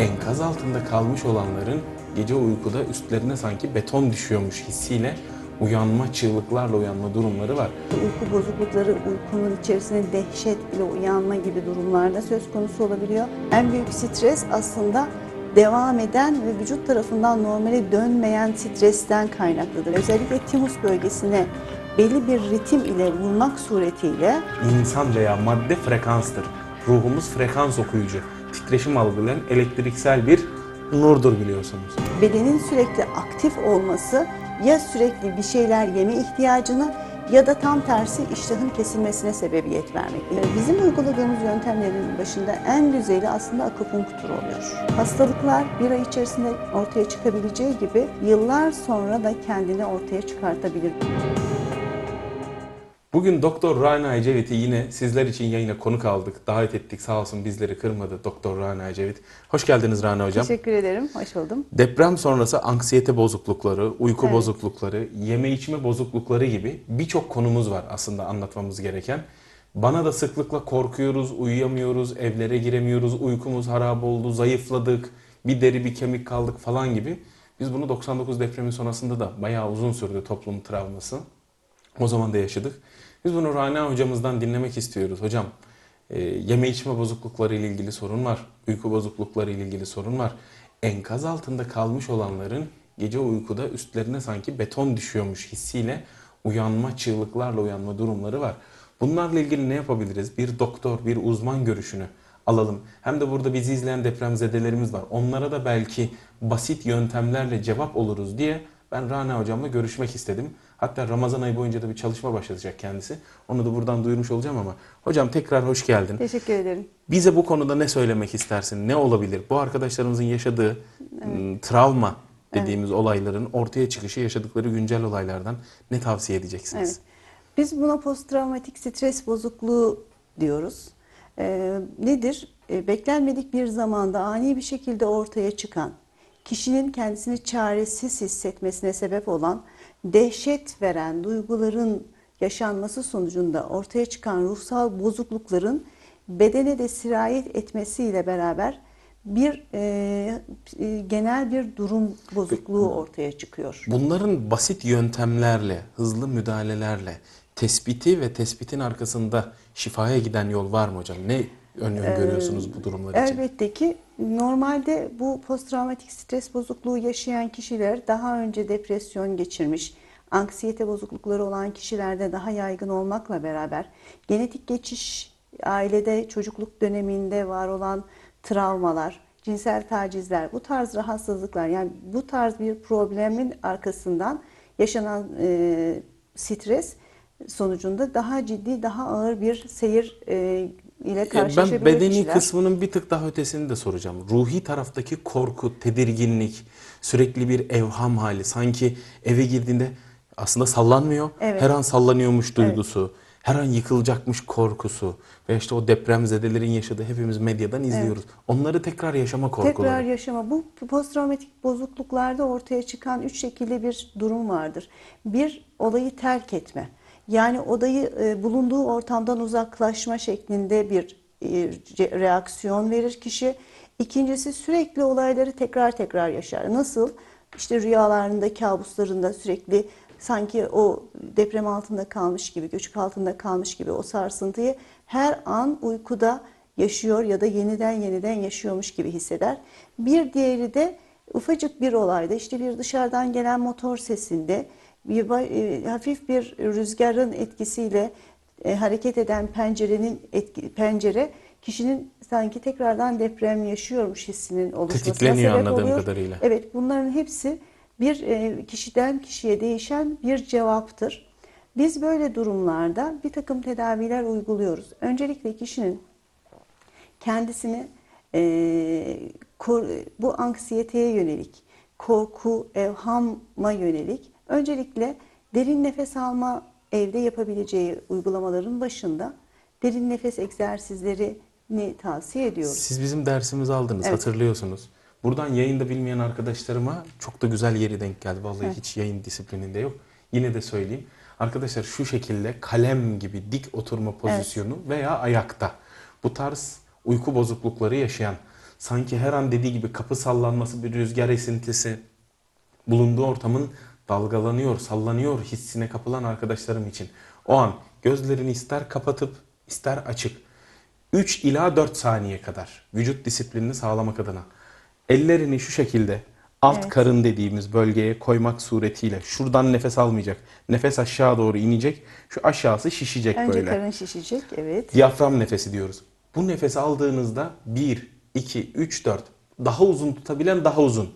enkaz altında kalmış olanların gece uykuda üstlerine sanki beton düşüyormuş hissiyle uyanma, çığlıklarla uyanma durumları var. Uyku bozuklukları, uykunun içerisinde dehşet ile uyanma gibi durumlarda söz konusu olabiliyor. En büyük stres aslında devam eden ve vücut tarafından normale dönmeyen stresten kaynaklıdır. Özellikle timus bölgesine belli bir ritim ile vurmak suretiyle İnsan veya madde frekanstır. Ruhumuz frekans okuyucu. Titreşim algılayan elektriksel bir nurdur biliyorsunuz. bedenin sürekli aktif olması ya sürekli bir şeyler yeme ihtiyacını ya da tam tersi iştahın kesilmesine sebebiyet vermektedir. Bizim uyguladığımız yöntemlerin başında en güzeli aslında akupunktur oluyor. Hastalıklar bir ay içerisinde ortaya çıkabileceği gibi yıllar sonra da kendini ortaya çıkartabilir. Bugün Doktor Rana Ecevit'i yine sizler için yayına konuk aldık. Davet ettik sağ olsun bizleri kırmadı Doktor Rana Ecevit. Hoş geldiniz Rana Hocam. Teşekkür ederim, hoş buldum. Deprem sonrası anksiyete bozuklukları, uyku Evet. bozuklukları, yeme içme bozuklukları gibi birçok konumuz var aslında anlatmamız gereken. Bana da sıklıkla korkuyoruz, uyuyamıyoruz, evlere giremiyoruz, uykumuz harap oldu, zayıfladık, bir deri bir kemik kaldık falan gibi. Biz bunu 99 depremin sonrasında da bayağı uzun sürdü toplum travması. O zaman da yaşadık. Biz bunu Rana hocamızdan dinlemek istiyoruz. Hocam e, yeme içme bozuklukları ile ilgili sorun var. Uyku bozuklukları ile ilgili sorun var. Enkaz altında kalmış olanların gece uykuda üstlerine sanki beton düşüyormuş hissiyle uyanma, çığlıklarla uyanma durumları var. Bunlarla ilgili ne yapabiliriz? Bir doktor, bir uzman görüşünü alalım. Hem de burada bizi izleyen depremzedelerimiz var. Onlara da belki basit yöntemlerle cevap oluruz diye ben Rana hocamla görüşmek istedim. Hatta Ramazan ayı boyunca da bir çalışma başlatacak kendisi. Onu da buradan duyurmuş olacağım ama. Hocam tekrar hoş geldin. Teşekkür ederim. Bize bu konuda ne söylemek istersin? Ne olabilir? Bu arkadaşlarımızın yaşadığı ım, travma dediğimiz olayların ortaya çıkışı, yaşadıkları güncel olaylardan ne tavsiye edeceksiniz? Evet. Biz buna posttravmatik stres bozukluğu diyoruz. Ee, nedir? Ee, beklenmedik bir zamanda ani bir şekilde ortaya çıkan, kişinin kendisini çaresiz hissetmesine sebep olan, dehşet veren duyguların yaşanması sonucunda ortaya çıkan ruhsal bozuklukların bedene de sirayet etmesiyle beraber bir e, e, genel bir durum bozukluğu ortaya çıkıyor. Bunların basit yöntemlerle, hızlı müdahalelerle tespiti ve tespitin arkasında şifaya giden yol var mı hocam? Ne ön görüyorsunuz bu durumlar için? Elbette ki normalde bu posttravmatik stres bozukluğu yaşayan kişiler daha önce depresyon geçirmiş, anksiyete bozuklukları olan kişilerde daha yaygın olmakla beraber genetik geçiş, ailede çocukluk döneminde var olan travmalar, cinsel tacizler, bu tarz rahatsızlıklar yani bu tarz bir problemin arkasından yaşanan e, stres sonucunda daha ciddi, daha ağır bir seyir e, ile karşılaşabilir ben bedeni kişiler. kısmının bir tık daha ötesini de soracağım. Ruhi taraftaki korku, tedirginlik, sürekli bir evham hali. Sanki eve girdiğinde aslında sallanmıyor. Evet. Her an sallanıyormuş duygusu. Her an yıkılacakmış korkusu. Ve işte o depremzedelerin yaşadığı hepimiz medyadan izliyoruz. Onları tekrar yaşama korkuları. Tekrar yaşama. Bu posttraumatik bozukluklarda ortaya çıkan üç şekilde bir durum vardır. Bir, olayı terk etme. Yani odayı e, bulunduğu ortamdan uzaklaşma şeklinde bir e, reaksiyon verir kişi. İkincisi sürekli olayları tekrar tekrar yaşar. Nasıl? İşte rüyalarında, kabuslarında sürekli sanki o deprem altında kalmış gibi, göçük altında kalmış gibi o sarsıntıyı her an uykuda yaşıyor ya da yeniden yeniden yaşıyormuş gibi hisseder. Bir diğeri de ufacık bir olayda işte bir dışarıdan gelen motor sesinde bir e, hafif bir rüzgarın etkisiyle e, hareket eden pencerenin etki, pencere kişinin sanki tekrardan deprem yaşıyormuş hissinin oluşmasına Tetikleniyor sebep anladığım oluyor. kadarıyla. Evet bunların hepsi bir e, kişiden kişiye değişen bir cevaptır. Biz böyle durumlarda bir takım tedaviler uyguluyoruz. Öncelikle kişinin kendisini e, kor- bu anksiyeteye yönelik, korku, evhama yönelik öncelikle derin nefes alma evde yapabileceği uygulamaların başında derin nefes egzersizlerini tavsiye ediyoruz. Siz bizim dersimizi aldınız Evet. hatırlıyorsunuz. Buradan yayında bilmeyen arkadaşlarıma çok da güzel yeri denk geldi. Vallahi hiç yayın disiplininde yok. Yine de söyleyeyim. Arkadaşlar şu şekilde kalem gibi dik oturma pozisyonu veya ayakta bu tarz uyku bozuklukları yaşayan sanki her an dediği gibi kapı sallanması, bir rüzgar esintisi, bulunduğu ortamın dalgalanıyor, sallanıyor hissine kapılan arkadaşlarım için. O an gözlerini ister kapatıp ister açık 3 ila 4 saniye kadar vücut disiplinini sağlamak adına ellerini şu şekilde alt Evet. karın dediğimiz bölgeye koymak suretiyle şuradan nefes almayacak. Nefes aşağı doğru inecek. Şu aşağısı şişecek Önce böyle. karın şişecek. Evet. Diyafram nefesi diyoruz. Bu nefesi aldığınızda 1, 2, 3, 4 daha uzun tutabilen daha uzun.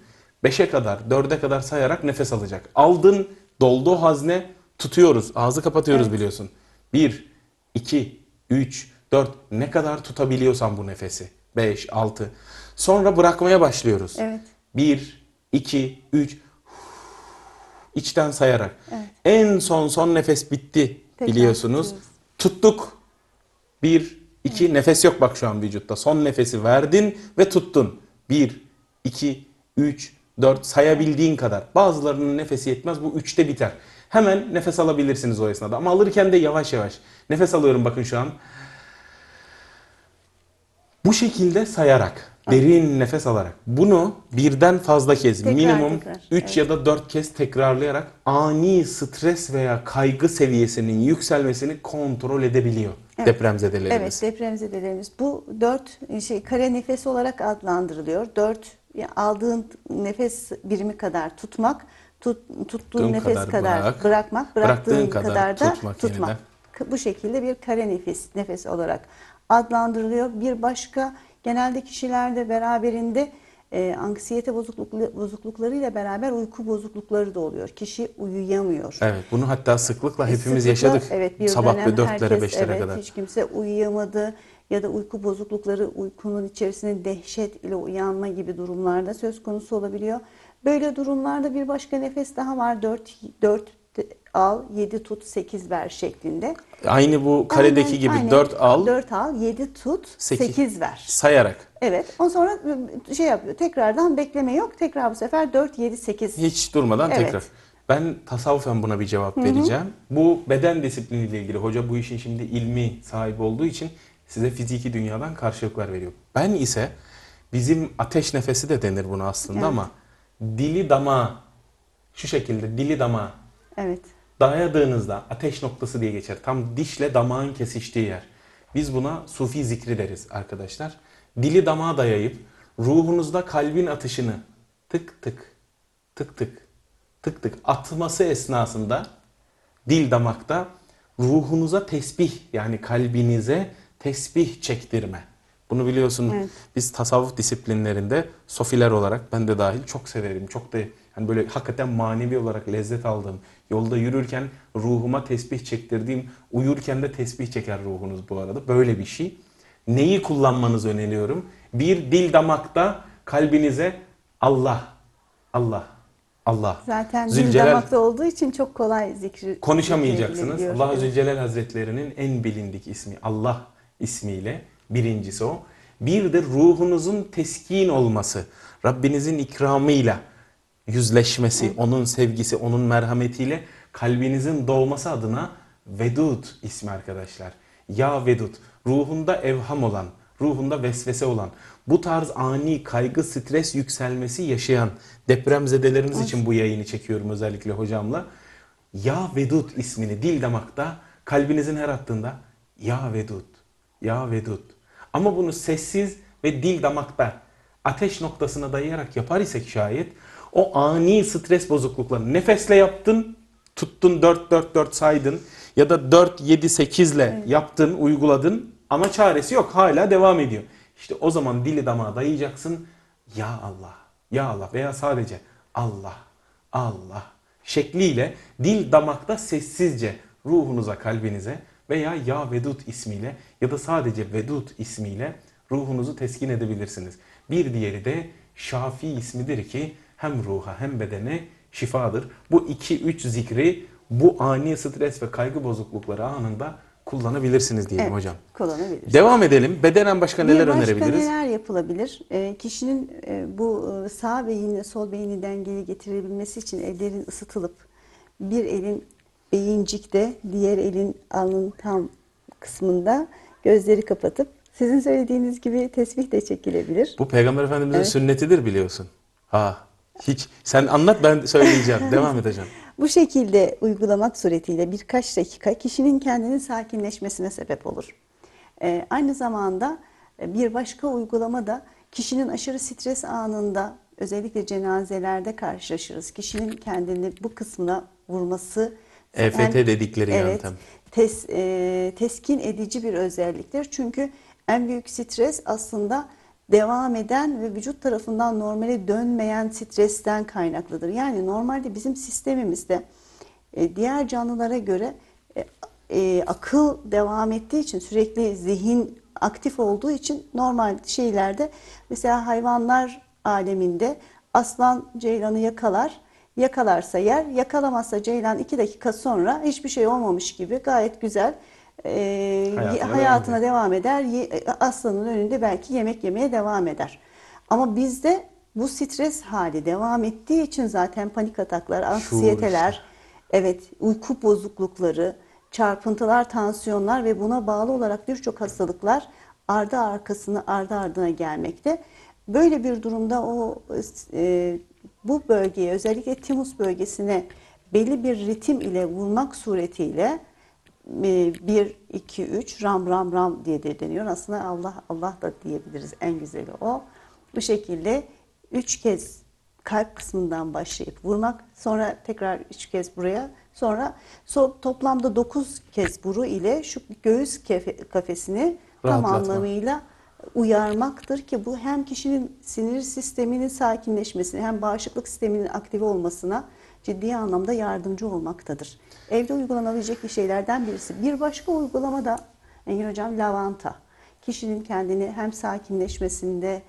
5'e kadar, 4'e kadar sayarak nefes alacak. Aldın, doldu hazne, tutuyoruz. Ağzı kapatıyoruz Evet. biliyorsun. 1, 2, 3, 4 ne kadar tutabiliyorsan bu nefesi. 5, 6. Sonra bırakmaya başlıyoruz. Evet. 1, 2, 3 içten sayarak. Evet. En son son nefes bitti Tekrar biliyorsunuz. tutuyoruz. Tuttuk. Bir, iki, nefes yok bak şu an vücutta. Son nefesi verdin ve tuttun. Bir, iki, üç, dört sayabildiğin kadar. Bazılarının nefesi yetmez bu üçte biter. Hemen nefes alabilirsiniz o esnada ama alırken de yavaş yavaş. Nefes alıyorum bakın şu an. Bu şekilde sayarak, derin nefes alarak bunu birden fazla kez, Tekrar, minimum tekrar. 3 Evet. ya da 4 kez tekrarlayarak ani stres veya kaygı seviyesinin yükselmesini kontrol edebiliyor Evet. depremzedelerimiz. Evet depremzedelerimiz. Bu dört şey kare nefes olarak adlandırılıyor. Dört ya aldığın nefes birimi kadar tutmak, tut, tuttuğun Tuttuğun nefes kadar kadar, bırak, bırakmak, bıraktığın bıraktığın kadar kadar, da tutmak tutmak. yeniden. Bu şekilde bir kare nefes nefes olarak adlandırılıyor. Bir başka genelde kişilerde beraberinde e, anksiyete bozukluk, bozukluklarıyla beraber uyku bozuklukları da oluyor. Kişi uyuyamıyor. Evet, bunu hatta sıklıkla hepimiz Sıklıkla, yaşadık. Evet, bir Sabah dönem ve dörtlere herkes, beşlere evet, kadar. Hiç kimse uyuyamadı ya da uyku bozuklukları uykunun içerisinde dehşet ile uyanma gibi durumlarda söz konusu olabiliyor. Böyle durumlarda bir başka nefes daha var. 4 4 al, 7 tut, 8 ver şeklinde. Aynı bu karedeki Aynen, gibi aynen. 4 al 4 al, 7 tut, Sekiz. 8 ver. sayarak. Evet. Ondan sonra şey yapıyor. Tekrardan bekleme yok. Tekrar bu sefer 4 7 8. Hiç durmadan Evet. tekrar. Ben tasavvufen buna bir cevap vereceğim. Bu beden disipliniyle ilgili. Hoca bu işin şimdi ilmi sahibi olduğu için size fiziki dünyadan karşılıklar veriyor. Ben ise bizim ateş nefesi de denir buna aslında Evet. ama dili damağı şu şekilde dili damağı Evet. dayadığınızda ateş noktası diye geçer. Tam dişle damağın kesiştiği yer. Biz buna sufi zikri deriz arkadaşlar. Dili damağa dayayıp ruhunuzda kalbin atışını tık tık tık tık tık tık atması esnasında dil damakta ruhunuza tesbih yani kalbinize tesbih çektirme. Bunu biliyorsun Evet. biz tasavvuf disiplinlerinde sofiler olarak ben de dahil çok severim. Çok da yani böyle hakikaten manevi olarak lezzet aldığım, yolda yürürken ruhuma tesbih çektirdiğim, uyurken de tesbih çeker ruhunuz bu arada. Böyle bir şey. Neyi kullanmanızı öneriyorum? Bir dil damakta kalbinize Allah, Allah, Allah. Zaten dil Zülcelal- damakta olduğu için çok kolay zikri Konuşamayacaksınız. Allah. Zülcelal Hazretlerinin en bilindik ismi Allah ismiyle birincisi o. Bir de ruhunuzun teskin olması, Rabbinizin ikramıyla yüzleşmesi, onun sevgisi, onun merhametiyle kalbinizin doğması adına Vedud ismi arkadaşlar. Ya Vedud, ruhunda evham olan, ruhunda vesvese olan, bu tarz ani kaygı, stres yükselmesi yaşayan depremzedeleriniz için bu yayını çekiyorum özellikle hocamla. Ya Vedud ismini dil damakta kalbinizin her attığında Ya Vedud, Ya Vedud. Ama bunu sessiz ve dil damakta ateş noktasına dayayarak yapar isek şayet o ani stres bozukluklarını nefesle yaptın, tuttun 4 4 4 saydın ya da 4 7 8 ile yaptın, uyguladın ama çaresi yok. Hala devam ediyor. İşte o zaman dili damağa dayayacaksın. Ya Allah, Ya Allah veya sadece Allah, Allah şekliyle dil damakta sessizce ruhunuza, kalbinize veya Ya Vedud ismiyle ya da sadece Vedud ismiyle ruhunuzu teskin edebilirsiniz. Bir diğeri de Şafi ismidir ki hem ruha hem bedene şifadır. Bu iki üç zikri bu ani stres ve kaygı bozuklukları anında kullanabilirsiniz diyelim Evet, hocam. kullanabiliriz. Devam edelim. Bedenen başka neler başka önerebiliriz? neler yapılabilir? Ee, kişinin e, bu e, sağ beyinle sol beyni dengeli getirebilmesi için ellerin ısıtılıp bir elin beyincikte, diğer elin alnın tam kısmında gözleri kapatıp Sizin söylediğiniz gibi tesbih de çekilebilir. Bu Peygamber Efendimizin Evet. sünnetidir biliyorsun. Ha hiç. Sen anlat ben söyleyeceğim. Devam edeceğim. Bu şekilde uygulamak suretiyle birkaç dakika kişinin kendini sakinleşmesine sebep olur. Ee, aynı zamanda e, bir başka uygulama da kişinin aşırı stres anında özellikle cenazelerde karşılaşırız. Kişinin kendini bu kısmına vurması EFT hem- dedikleri evet, yöntem. tes- e, teskin edici bir özelliktir. Çünkü en büyük stres aslında devam eden ve vücut tarafından normale dönmeyen stresten kaynaklıdır. Yani normalde bizim sistemimizde e, diğer canlılara göre e, e, akıl devam ettiği için sürekli zihin aktif olduğu için normal şeylerde mesela hayvanlar aleminde aslan ceylanı yakalar Yakalarsa yer, yakalamazsa Ceylan iki dakika sonra hiçbir şey olmamış gibi gayet güzel e, Hayatına hayatına, devam devam eder. Ye- Aslanın önünde belki yemek yemeye devam eder. Ama bizde bu stres hali devam ettiği için zaten panik ataklar, anksiyeteler, evet uyku bozuklukları, çarpıntılar, tansiyonlar ve buna bağlı olarak birçok hastalıklar ardı arkasını ardı ardına gelmekte. Böyle bir durumda o e, bu bölgeye özellikle timus bölgesine belli bir ritim ile vurmak suretiyle 1, 2, 3 ram ram ram diye de deniyor. Aslında Allah Allah da diyebiliriz en güzeli o. Bu şekilde üç kez kalp kısmından başlayıp vurmak sonra tekrar üç kez buraya sonra so, toplamda dokuz kez vuru ile şu göğüs kefe- kafesini tam Rahatlatma. anlamıyla uyarmaktır ki bu hem kişinin sinir sisteminin sakinleşmesine hem bağışıklık sisteminin aktive olmasına ciddi anlamda yardımcı olmaktadır. Evde uygulanabilecek bir şeylerden birisi. Bir başka uygulama da Engin Hocam lavanta. Kişinin kendini hem sakinleşmesinde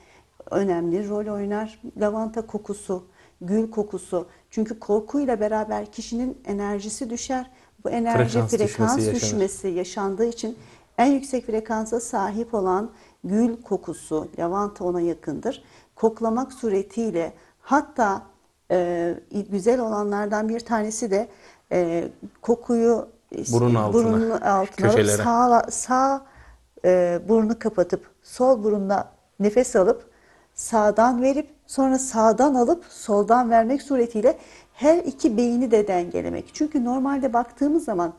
önemli rol oynar. Lavanta kokusu, gül kokusu. Çünkü korkuyla beraber kişinin enerjisi düşer. Bu enerji Frekans düşmesi frekans yaşanır. düşmesi yaşandığı için en yüksek frekansa sahip olan gül kokusu, lavanta ona yakındır. Koklamak suretiyle hatta e, güzel olanlardan bir tanesi de e, kokuyu Burun altına, burunun altına köşelere. sağ, sağ e, burnu kapatıp sol burunla nefes alıp sağdan verip sonra sağdan alıp soldan vermek suretiyle her iki beyni de dengelemek. Çünkü normalde baktığımız zaman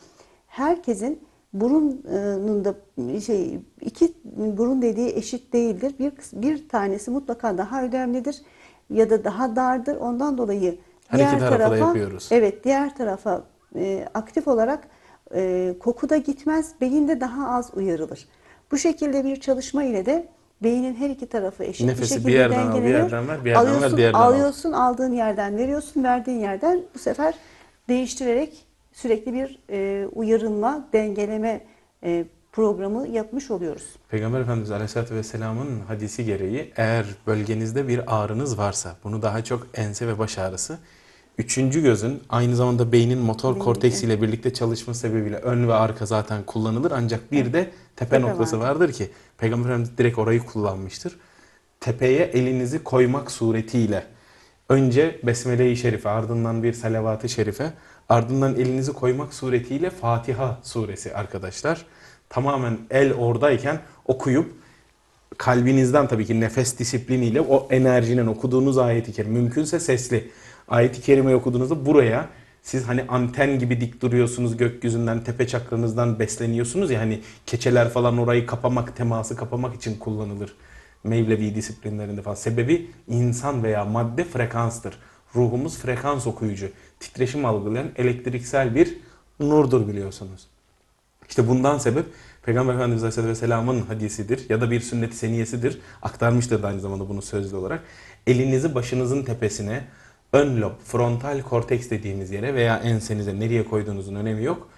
herkesin burunun da şey iki burun dediği eşit değildir. Bir bir tanesi mutlaka daha önemlidir ya da daha dardır. Ondan dolayı Her iki tarafa yapıyoruz. Evet, diğer tarafa e, aktif olarak e, koku da gitmez, beyin de daha az uyarılır. Bu şekilde bir çalışma ile de beynin her iki tarafı eşit Nefesi bir bir şekilde yerden al, bir yerden ver, bir yerden ver, alıyorsun, diğerden al. alıyorsun, aldığın yerden veriyorsun, verdiğin yerden bu sefer değiştirerek sürekli bir e, uyarılma, dengeleme e, programı yapmış oluyoruz. Peygamber Efendimiz Aleyhisselatü Vesselam'ın hadisi gereği eğer bölgenizde bir ağrınız varsa bunu daha çok ense ve baş ağrısı üçüncü gözün aynı zamanda beynin motor Beyin, korteksi ile birlikte çalışma sebebiyle ön ve arka zaten kullanılır ancak bir de tepe, Tepe noktası vardır ki Peygamber Efendimiz direkt orayı kullanmıştır. Tepeye elinizi koymak suretiyle önce Besmele-i Şerife ardından bir salavat-ı şerife ardından elinizi koymak suretiyle Fatiha suresi arkadaşlar. Tamamen el oradayken okuyup kalbinizden tabii ki nefes disipliniyle o enerjinin okuduğunuz ayeti kerime mümkünse sesli ayeti kerimeyi okuduğunuzda buraya siz hani anten gibi dik duruyorsunuz gökyüzünden tepe çakranızdan besleniyorsunuz ya hani keçeler falan orayı kapamak teması kapamak için kullanılır. Mevlevi disiplinlerinde falan. Sebebi insan veya madde frekanstır. Ruhumuz frekans okuyucu. Titreşim algılayan elektriksel bir nurdur biliyorsunuz. İşte bundan sebep Peygamber Efendimiz Aleyhisselatü Vesselam'ın hadisidir ya da bir sünnet-i seniyesidir. Aktarmıştır da aynı zamanda bunu sözlü olarak. Elinizi başınızın tepesine, ön lob, frontal korteks dediğimiz yere veya ensenize nereye koyduğunuzun önemi yok.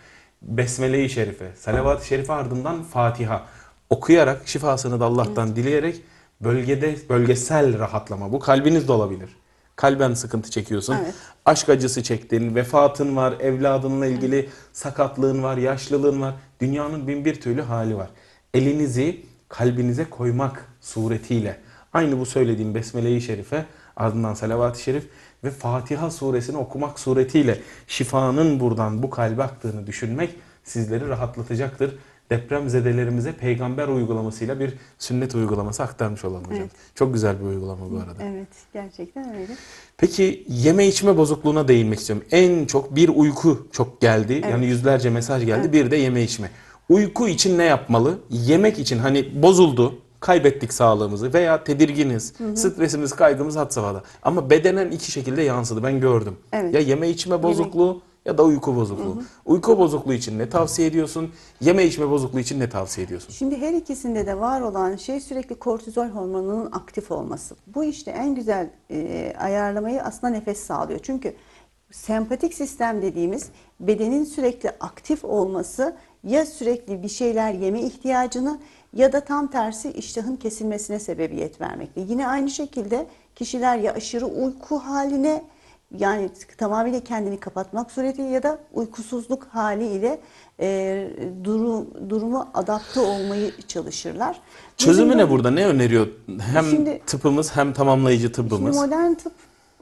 Besmele-i Şerife, Salavat-ı Şerife ardından Fatiha okuyarak şifasını da Allah'tan dileyerek bölgede bölgesel rahatlama bu kalbinizde olabilir. Kalben sıkıntı çekiyorsun. Evet. Aşk acısı çektin, vefatın var, evladınla ilgili sakatlığın var, yaşlılığın var. Dünyanın bin bir türlü hali var. Elinizi kalbinize koymak suretiyle aynı bu söylediğim Besmele-i Şerife ardından Salavat-ı Şerif ve Fatiha suresini okumak suretiyle şifanın buradan bu kalbe aktığını düşünmek sizleri rahatlatacaktır. Depremzedelerimize peygamber uygulamasıyla bir sünnet uygulaması aktarmış olalım hocam. Evet. Çok güzel bir uygulama bu arada. Evet, gerçekten öyle. Peki yeme içme bozukluğuna değinmek istiyorum. En çok bir uyku çok geldi. Evet. Yani yüzlerce mesaj geldi. Evet. Bir de yeme içme. Uyku için ne yapmalı? Yemek için hani bozuldu, kaybettik sağlığımızı veya tedirginiz, stresimiz, kaygımız had safhada. Ama bedenen iki şekilde yansıdı. Ben gördüm. Evet. Ya yeme içme bozukluğu ya da uyku bozukluğu. Uyku bozukluğu için ne tavsiye ediyorsun? Yeme içme bozukluğu için ne tavsiye ediyorsun? Şimdi her ikisinde de var olan şey sürekli kortizol hormonunun aktif olması. Bu işte en güzel e, ayarlamayı aslında nefes sağlıyor. Çünkü sempatik sistem dediğimiz bedenin sürekli aktif olması ya sürekli bir şeyler yeme ihtiyacını ya da tam tersi iştahın kesilmesine sebebiyet vermekte. Yine aynı şekilde kişiler ya aşırı uyku haline yani tamamıyla kendini kapatmak suretiyle ya da uykusuzluk haliyle e, durum, durumu adapte olmayı çalışırlar. Çözümü Bizim ne de- burada? Ne öneriyor? Hem Şimdi- tıpımız hem tamamlayıcı Şimdi tıbbımız. modern tıp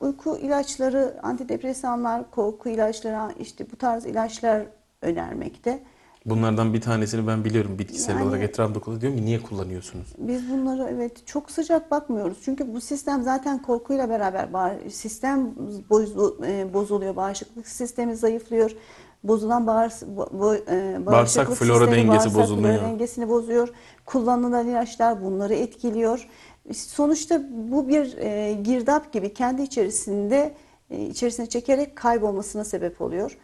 uyku ilaçları, antidepresanlar, korku ilaçları, işte bu tarz ilaçlar önermekte. Bunlardan bir tanesini ben biliyorum bitkisel Yani- olarak etrafımda kullanıyorum. Diyorum ki niye kullanıyorsunuz? Biz bunları evet çok sıcak bakmıyoruz. Çünkü bu sistem zaten korkuyla beraber sistem e, bozuluyor, bağışıklık sistemi zayıflıyor. Bozulan bağırs bo- e, bağışıklık flora sistemi, dengesi bağırsak flora bozuluyor. dengesini bozuyor. Kullanılan ilaçlar bunları etkiliyor. Sonuçta bu bir e, girdap gibi kendi içerisinde e, içerisine çekerek kaybolmasına sebep oluyor.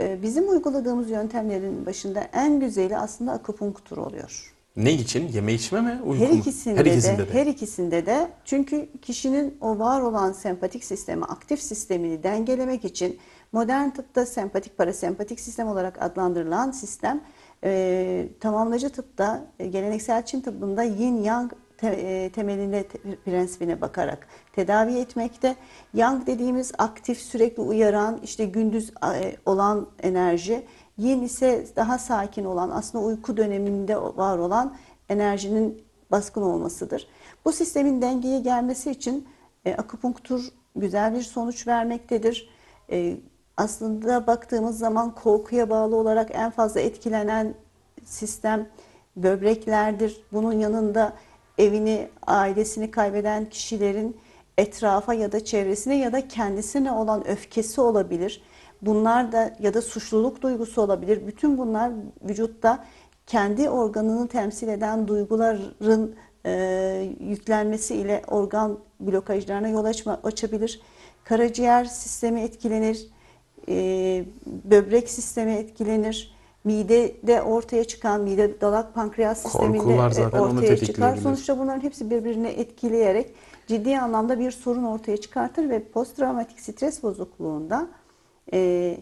E, bizim uyguladığımız yöntemlerin başında en güzeli aslında akupunktur oluyor. Ne için? Yeme içme mi? Uyku Her mu? ikisinde, Her ikisinde de, her ikisinde de çünkü kişinin o var olan sempatik sistemi, aktif sistemini dengelemek için modern tıpta sempatik parasempatik sistem olarak adlandırılan sistem e, tamamlayıcı tıpta e, geleneksel Çin tıbbında yin yang te- e, temeline te- prensibine bakarak tedavi etmekte. Yang dediğimiz aktif sürekli uyaran işte gündüz e, olan enerji. Yin ise daha sakin olan aslında uyku döneminde var olan enerjinin baskın olmasıdır. Bu sistemin dengeye gelmesi için e, akupunktur güzel bir sonuç vermektedir. E, aslında baktığımız zaman korkuya bağlı olarak en fazla etkilenen sistem böbreklerdir. Bunun yanında evini, ailesini kaybeden kişilerin etrafa ya da çevresine ya da kendisine olan öfkesi olabilir. Bunlar da ya da suçluluk duygusu olabilir. Bütün bunlar vücutta kendi organını temsil eden duyguların e, yüklenmesi ile organ blokajlarına yol açma, açabilir. Karaciğer sistemi etkilenir, e, böbrek sistemi etkilenir. Midede ortaya çıkan mide dalak pankreas sisteminde Korkular e, zaten onu ortaya çıkar. Sonuçta bunların hepsi birbirini etkileyerek ciddi anlamda bir sorun ortaya çıkartır ve posttraumatik stres bozukluğunda e,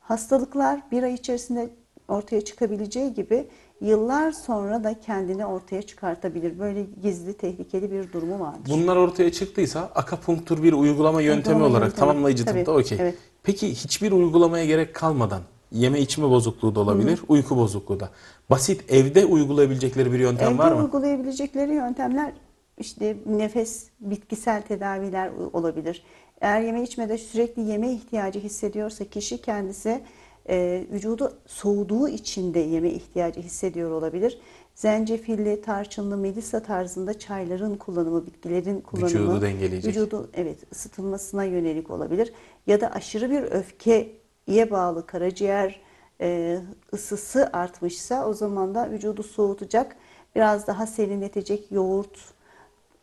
hastalıklar bir ay içerisinde ortaya çıkabileceği gibi yıllar sonra da kendini ortaya çıkartabilir. Böyle gizli tehlikeli bir durumu vardır. Bunlar ortaya çıktıysa akupunktur bir uygulama yöntemi Uygulama olarak yöntemi. tamamlayıcı tıpta okey. evet. Peki hiçbir uygulamaya gerek kalmadan yeme içme bozukluğu da olabilir, uyku bozukluğu da. Basit evde uygulayabilecekleri bir yöntem Evde var mı? uygulayabilecekleri yöntemler işte nefes, bitkisel tedaviler olabilir. Eğer yeme içmede sürekli yeme ihtiyacı hissediyorsa kişi kendisi e, vücudu soğuduğu için de yeme ihtiyacı hissediyor olabilir. Zencefilli, tarçınlı, melisa tarzında çayların kullanımı, bitkilerin kullanımı Vücudu dengeleyecek. vücudu evet ısıtılmasına yönelik olabilir. Ya da aşırı bir öfkeye bağlı karaciğer e, ısısı artmışsa o zaman da vücudu soğutacak, biraz daha serinletecek yoğurt,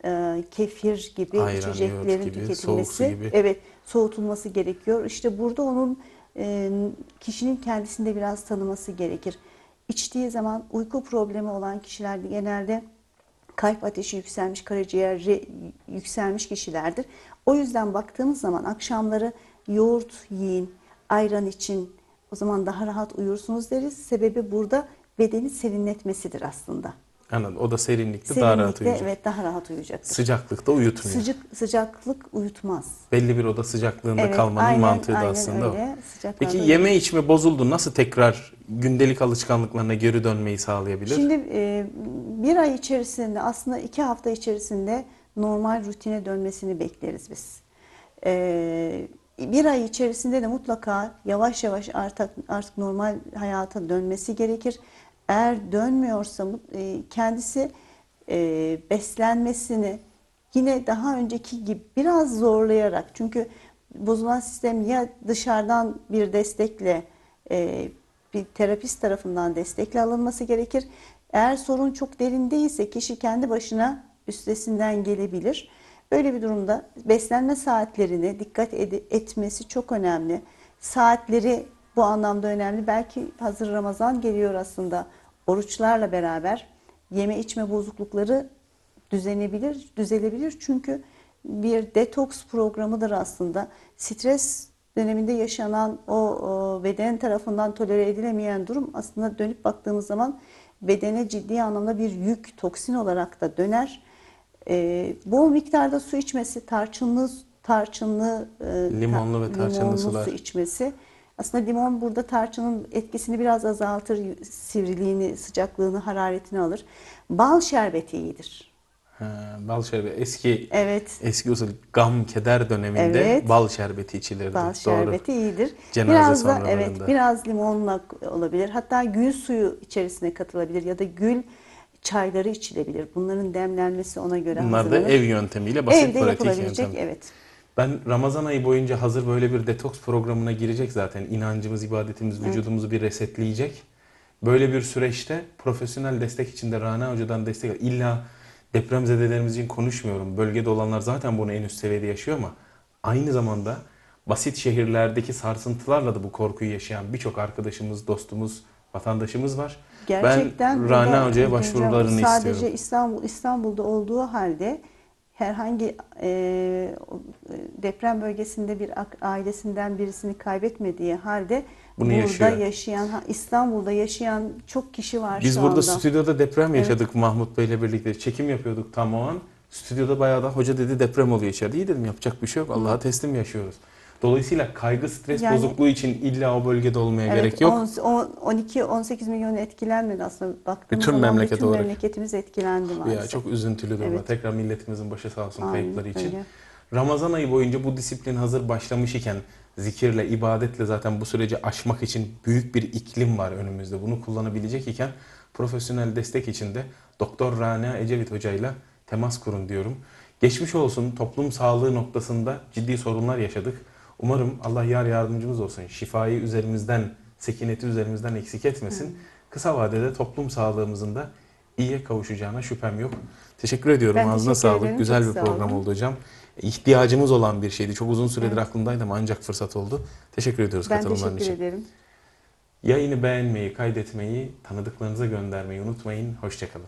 e, kefir gibi Ayran, içeceklerin gibi, tüketilmesi, gibi. evet soğutulması gerekiyor. İşte burada onun e, kişinin kendisinde biraz tanıması gerekir. İçtiği zaman uyku problemi olan kişilerde genelde kalp ateşi yükselmiş, karaciğeri yükselmiş kişilerdir. O yüzden baktığımız zaman akşamları yoğurt yiyin, ayran için o zaman daha rahat uyursunuz deriz. Sebebi burada bedeni serinletmesidir aslında. Anladım. O da serinlikte daha rahat Serinlikte uyuyacak. evet daha rahat uyuyacaktır. Sıcaklıkta uyutmuyor. Sıcak, sıcaklık uyutmaz. Belli bir oda sıcaklığında Evet, kalmanın aynen- mantığı da aynen aslında öyle. o. Peki öyle. yeme içme bozuldu. Nasıl tekrar gündelik alışkanlıklarına geri dönmeyi sağlayabilir? Şimdi e, bir ay içerisinde aslında iki hafta içerisinde normal rutine dönmesini bekleriz biz. E, bir ay içerisinde de mutlaka yavaş yavaş artık, artık normal hayata dönmesi gerekir. Eğer dönmüyorsa e, kendisi e, beslenmesini yine daha önceki gibi biraz zorlayarak çünkü bozulan sistem ya dışarıdan bir destekle e, bir terapist tarafından destekle alınması gerekir. Eğer sorun çok derin değilse kişi kendi başına üstesinden gelebilir. Böyle bir durumda beslenme saatlerine dikkat etmesi çok önemli. Saatleri bu anlamda önemli. Belki hazır Ramazan geliyor aslında. Oruçlarla beraber yeme içme bozuklukları düzenebilir, düzelebilir. Çünkü bir detoks programıdır aslında. Stres döneminde yaşanan o, o beden tarafından tolere edilemeyen durum aslında dönüp baktığımız zaman bedene ciddi anlamda bir yük, toksin olarak da döner. Ee, bol miktarda su içmesi, tarçınlı, tarçınlı, e, Limonlu ve tarçınlı limonlu sular. su içmesi. Aslında limon burada tarçının etkisini biraz azaltır, sivriliğini, sıcaklığını, hararetini alır. Bal şerbeti iyidir. Ha, bal şerbeti. Eski Evet. eski usul gam keder döneminde Evet. bal şerbeti içilirdi. Bal Doğru. şerbeti iyidir. Cenaze biraz da evet biraz limonla olabilir. Hatta gül suyu içerisine katılabilir ya da gül çayları içilebilir. Bunların demlenmesi ona göre Bunlar da hazırlanır. ev yöntemiyle basit Evde pratik yapılabilecek yöntem. evet. Ben Ramazan ayı boyunca hazır böyle bir detoks programına girecek zaten. İnancımız, ibadetimiz, vücudumuzu bir resetleyecek. Böyle bir süreçte profesyonel destek için de Rana Hoca'dan destek al. İlla depremzedelerimiz için konuşmuyorum. Bölgede olanlar zaten bunu en üst seviyede yaşıyor ama aynı zamanda basit şehirlerdeki sarsıntılarla da bu korkuyu yaşayan birçok arkadaşımız, dostumuz, vatandaşımız var. Gerçekten ben Rana Hoca'ya başvurularını sadece istiyorum. İstanbul İstanbul'da olduğu halde herhangi e, e, deprem bölgesinde bir ailesinden birisini kaybetmediği halde Bunu burada yaşıyor. yaşayan İstanbul'da yaşayan çok kişi var Biz şu burada anda. stüdyoda deprem Evet. yaşadık Mahmut Bey'le birlikte. Çekim yapıyorduk tam o an. Stüdyoda bayağı da hoca dedi deprem oluyor içeride. İyi dedim yapacak bir şey yok. Allah'a teslim yaşıyoruz. Dolayısıyla kaygı, stres Yani- bozukluğu için illa o bölgede olmaya Evet, gerek yok. 12-18 milyon etkilenmedi aslında. Baktığımız Bütün zaman memleket bütün olarak. memleketimiz etkilendi maalesef. Ya çok üzüntülü durumda. Evet. Tekrar milletimizin başı sağ olsun Aynen kayıpları için. öyle. Ramazan ayı boyunca bu disiplin hazır başlamış iken zikirle, ibadetle zaten bu süreci aşmak için büyük bir iklim var önümüzde. Bunu kullanabilecek iken profesyonel destek için de Doktor Rana Ecevit hocayla temas kurun diyorum. Geçmiş olsun toplum sağlığı noktasında ciddi sorunlar yaşadık. Umarım Allah yar yardımcımız olsun. Şifayı üzerimizden, sekineti üzerimizden eksik etmesin. Kısa vadede toplum sağlığımızın da iyiye kavuşacağına şüphem yok. Teşekkür ediyorum. Ben Ağzına teşekkür sağlık. ederim. Güzel Çok bir program oldu hocam. İhtiyacımız olan bir şeydi. Çok uzun süredir Evet. aklımdaydı ama ancak fırsat oldu. Teşekkür ediyoruz Ben katılımların teşekkür için. ederim. Yayını beğenmeyi, kaydetmeyi, tanıdıklarınıza göndermeyi unutmayın. Hoşçakalın.